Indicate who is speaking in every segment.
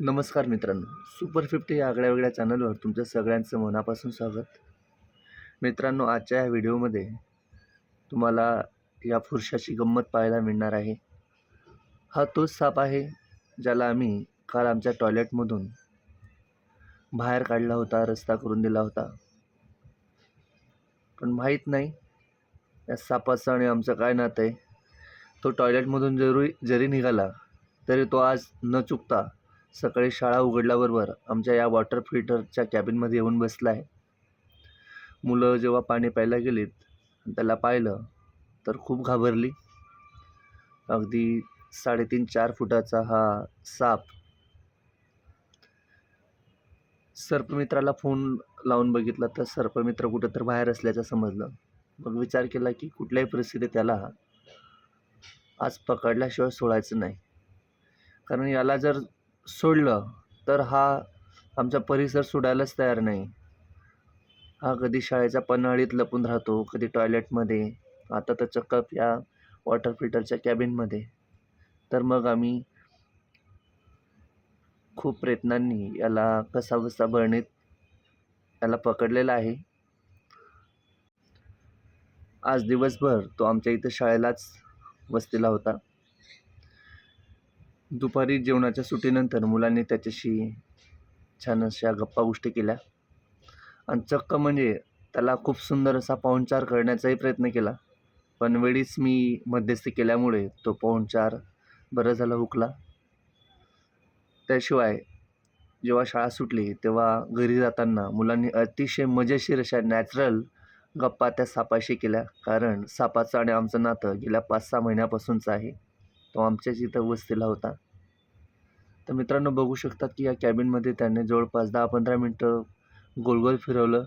Speaker 1: नमस्कार मित्रांनो. Super fifty या आगळ्या वेगळ्या चॅनलवर तुमच्या सगळ्यांचं मनापासून स्वागत. मित्रांनो आजच्या या व्हिडिओमध्ये तुम्हाला या फुरशाची गंमत पाहायला मिळणार आहे. हा तोच साप आहे ज्याला आम्ही काल आमच्या टॉयलेटमधून बाहेर काढला होता रस्ता करून दिला होता. पण माहीत नाही या सापाचं आणि आमचं काय नातं आहे. तो टॉयलेटमधून जरूर जरी निघाला तरी तो आज न चुकता सकाळी शाळा उघडल्याबरोबर आमच्या या वॉटर फिल्टरच्या कॅबिनमध्ये येऊन बसला आहे. मुलं जेव्हा पाणी प्यायला गेलीत त्याला पाहिलं तर खूप घाबरली. अगदी साडेतीन चार फुटाचा हा साप. सर्पमित्राला फोन लावून बघितला तर सर्पमित्र कुठं तर बाहेर असल्याचं समजलं. मग विचार केला की कुठल्याही परिस्थितीत त्याला आज पकडल्याशिवाय सोडायचं नाही. कारण याला जर सोडलं तर हा आमचा परिसर सोडायलाच तयार नाही. हा कधी शाळेच्या पन्हाळीत लपून राहतो कधी टॉयलेटमध्ये आता तर चक्क या वॉटर फिल्टरच्या कॅबिनमध्ये. तर मग आम्ही खूप प्रयत्नांनी याला कसा बसा बळणीत याला पकडलेला आहे. आज दिवसभर तो आमच्या इथं शाळेलाच वस्तीला होता. दुपारी जेवणाच्या सुटीनंतर मुलांनी त्याच्याशी छान अशा गप्पा गोष्टी केल्या. आणि चक्क म्हणजे त्याला खूप सुंदर असा पाहुणचार करण्याचाही प्रयत्न केला. पण वेळीच मी मध्यस्थी केल्यामुळे तो पाहुणचार बरं झाला हुकला. त्याशिवाय जेव्हा शाळा सुटली तेव्हा घरी जाताना मुलांनी अतिशय मजेशीर अशा नॅचरल गप्पा त्या सापाशी केल्या. कारण सापाचं आणि आमचं नातं गेल्या पाच सहा महिन्यापासूनचं आहे. तो आमच्याच इथं वस्तीला होता. तर मित्रांनो बघू शकतात की या कॅबिनमध्ये त्याने जवळपास दहा पंधरा मिनटं गोलगोल फिरवलं.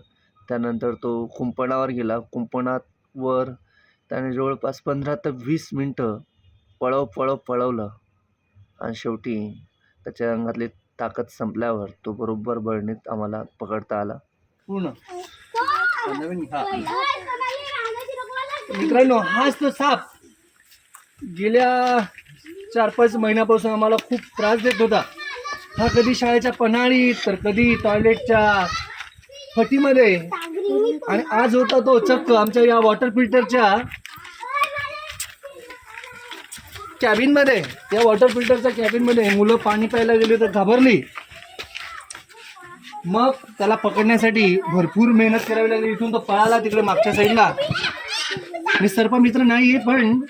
Speaker 1: त्यानंतर तो कुंपणावर गेला. कुंपणावर त्याने जवळपास पंधरा ते वीस मिनटं पळव पळव पळवलं. आणि शेवटी त्याच्या अंगातली ताकद संपल्यावर तो बरोबर बळणीत आम्हाला पकडता आला.
Speaker 2: पूर्ण हा. मित्रांनो हाच तो साप. गेल्या चार पाच महिन्यापासून आम्हाला खूप त्रास देत होता. हा कधी शाळेच्या पन्हाळीत तर कधी टॉयलेटच्या फटीमध्ये. आणि आज होता तो चक्क आमच्या या वॉटर फिल्टरच्या कॅबिनमध्ये या वॉटर फिल्टरच्या कॅबिनमध्ये मुलं पाणी प्यायला गेली तर घाबरली. मग त्याला पकडण्यासाठी भरपूर मेहनत करावी लागली. इथून तो पळाला तिकडे मागच्या साईडला मी सर्पमित्र नाही आहे पण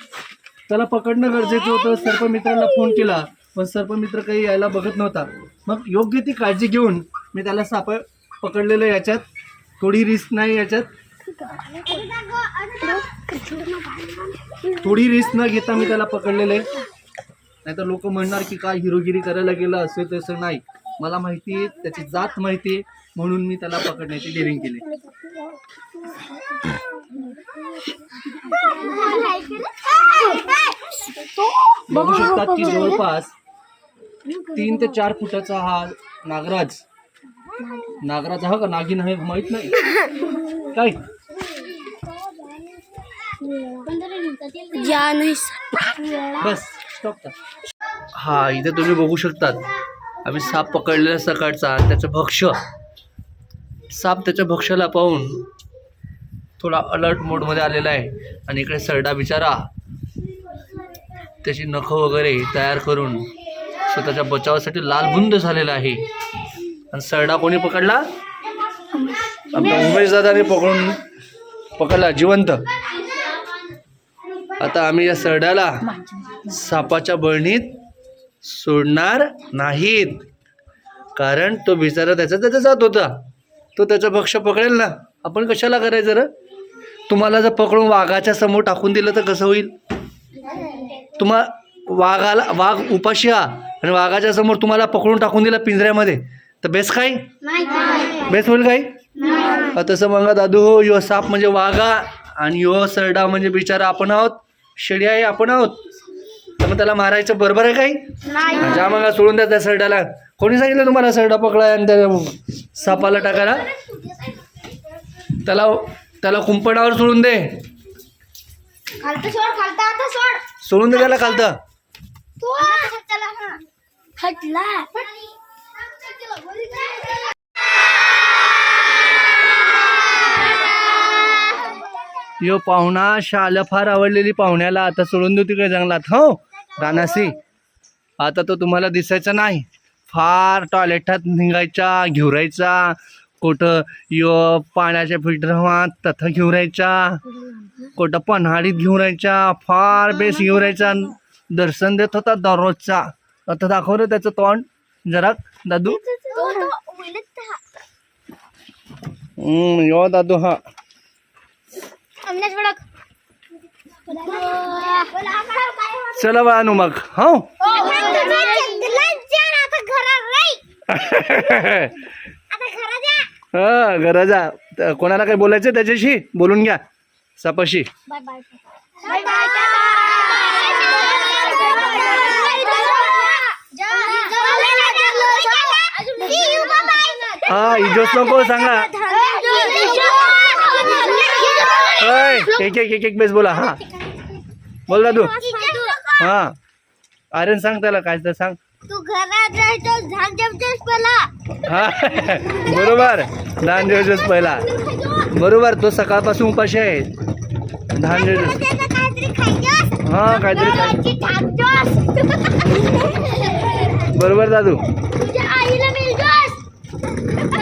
Speaker 2: त्याला पकडणं गरजेचं होतं. सर्पमित्राला फोन केला पण सर्पमित्र काही यायला बघत नव्हता. मग योग्य ती काळजी घेऊन मी त्याला साप पकडलेलं याच्यात. थोडी रिस्क नाही याच्यात. थोडी रिस्क न घेता मी त्याला पकडलेलं आहे. नाहीतर लोक म्हणणार की काय हिरोगिरी करायला गेलं असं तसं नाही. मला माहिती त्याची जात माहिती म्हणून मी त्याला पकडण्याची डेअरिंग केली. बघू शकतात की जवळपास तीन ते चार फुटाचा हा नागराज नागराज हा का? नागिन आहे माहीत नाही. काय? बस स्टॉप हा इथे तुम्ही बघू शकतात. आम्ही साप पकडलेला सकाळचा आणि त्याचं भक्ष्य. साप त्याच्या भक्ष्याला पाहून थोडा अलर्ट मोडमध्ये आलेला आहे. आणि इकडे सरडा बिचारा त्याची नखं वगैरे तयार करून स्वतःच्या बचावासाठी लालबुंद झालेला आहे. आणि सरडा कोणी पकडला? आपल्या उमेश दादाने पकडून पकडला जिवंत. आता आम्ही या सरड्याला सापाच्या बळणीत सोडणार नाहीत. कारण तो बिचारा त्याचा त्याचा जात होता. तो त्याचं भक्ष पकडेल ना. आपण कशाला करायचं रे? तुम्हाला जर पकडून वाघाच्या समोर टाकून दिलं तर कसं होईल? तुम्हा वाघाला वाघ उपाशी हा. आणि वाघाच्या समोर तुम्हाला पकडून टाकून दिलं पिंजऱ्यामध्ये. तर बेस काय? बेस होईल काय? तसं मग दादू हो यो साप म्हणजे वाघा आणि यो सरडा म्हणजे बिचारा आपण आहोत. शेळी आहे आपण आहोत. मग त्याला मारायचं बरोबर आहे काही? जा मग सोडून द्या त्या सरड्याला. कोणी सांगितलं तुम्हाला सरडा पकडा आणि त्या सापाला टाकायला? त्याला त्याला कुंपणावर सोडून दे. सोडून दे त्याला खालतं यो पाहुणा शाल फार आवडलेली पाहुण्याला. आता सोडून देऊ तिकडे जंगलात हो? रानासी आता तो तुम्हाला दिसायचा नाही. फार टॉयलेटात निघायचा घेऊरायचा कुठं यो पाण्याच्या फिल्टरवात तथं घेऊरायचा कुठं पन्हाळीत घेऊन राहायचा फार बेस घेऊन राहायचा. दर्शन देत होता दररोजचा. आता दाखव रे त्याचं तोंड. जरा दादू. हम्म, यो दादू हा. चला बाळानू मग. हो हा घरा जा. कोणाला काही बोलायचं त्याच्याशी? बोलून घ्या. सापाशी. हा इजोस नको सांगा. एक एक एक बेस बोला. हा. बोल दादू. हा. आर्यन सांग त्याला काय तर सांग.
Speaker 3: तू घरात राहतो जेवतेस पहिला.
Speaker 2: हा. बरोबर. धान दिवस पहिला. बरोबर तो सकाळपासून उपाशी आहे. धान
Speaker 3: खायचंस.
Speaker 2: हा काहीतरी बरोबर दादू.
Speaker 3: तुझ्या आईला मिळतोस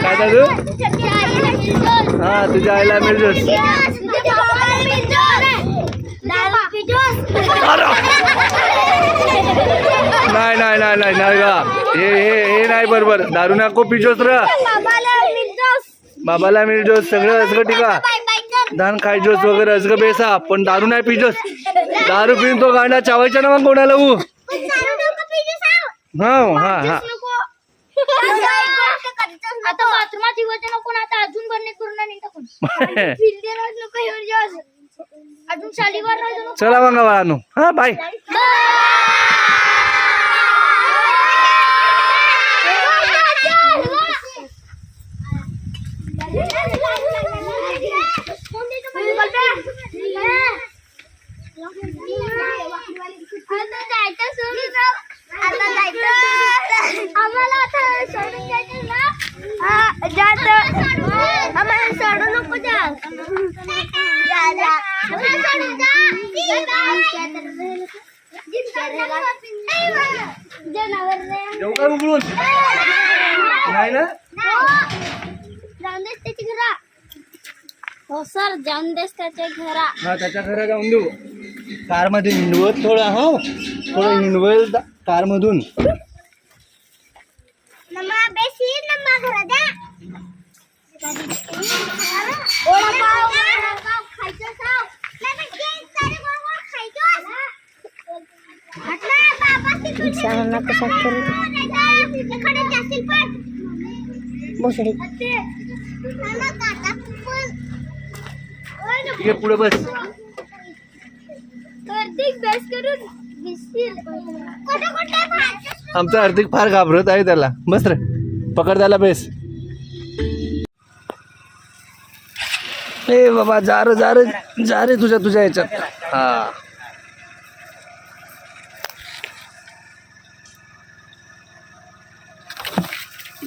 Speaker 2: काय दादू?
Speaker 3: तुझ्या आईला मिळतोस
Speaker 2: हा तुझ्या आईला मिळतोस
Speaker 3: तुझ्या बाबाला मिळतोस दारू पितोस
Speaker 2: नाही नाही का हे हे हे नाही बरोबर. दारू नको पिजोस र.
Speaker 3: बाबाला
Speaker 2: मिळजोस सगळं असं टिका. धान खायचोस वगैरे असं बेसा. पण दारू नाही पिजोस दारू पिऊन तो गांडा चावायचा ना मग कोणाला ऊ?
Speaker 3: पण दारू नको पितोस आहो.
Speaker 2: हा. हा हा
Speaker 3: आता बाथरूमात येऊ नको ना आता अजून बरणे करून नाही टाकून. नको येऊन अजून शालीवर
Speaker 2: चला मग बाळानो हा बाय
Speaker 3: आता जायचं सोडून ना. आता जायचं आम्हाला आता सोडून जायचं ना हा जायचं आम्हाला सोडू नको जा जा जा आम्हाला सोडून जा जनावर
Speaker 2: येऊ का उघडून? नाही ना?
Speaker 3: हो सर जाऊन देस त्याच्या घरा.
Speaker 2: हा त्याच्या घरा जाऊन देऊ. कारमध्ये हिंडवत थोडं हो. थोडं हिंडवेल कार मधून
Speaker 3: नमा बेसी नमा घरा द्या वडापाव वडापाव खायचं साव नाही पण केक सारे बरोबर खायचं म्हटलं बाबा ते
Speaker 4: शाळांना कशा करू
Speaker 3: खडे जातील पण
Speaker 4: भोसडी
Speaker 3: मला काटा पण
Speaker 2: ठीक पुढे बस. आमचा हार्दिक फार घाबरत आहे त्याला. बस रे. पकड त्याला बेस. ए बाबा जा रे जा रे जा रे तुझ्या तुझ्या ह्याच्यात. हा.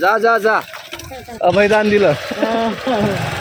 Speaker 2: जा जा जा. अभयदान दिलं.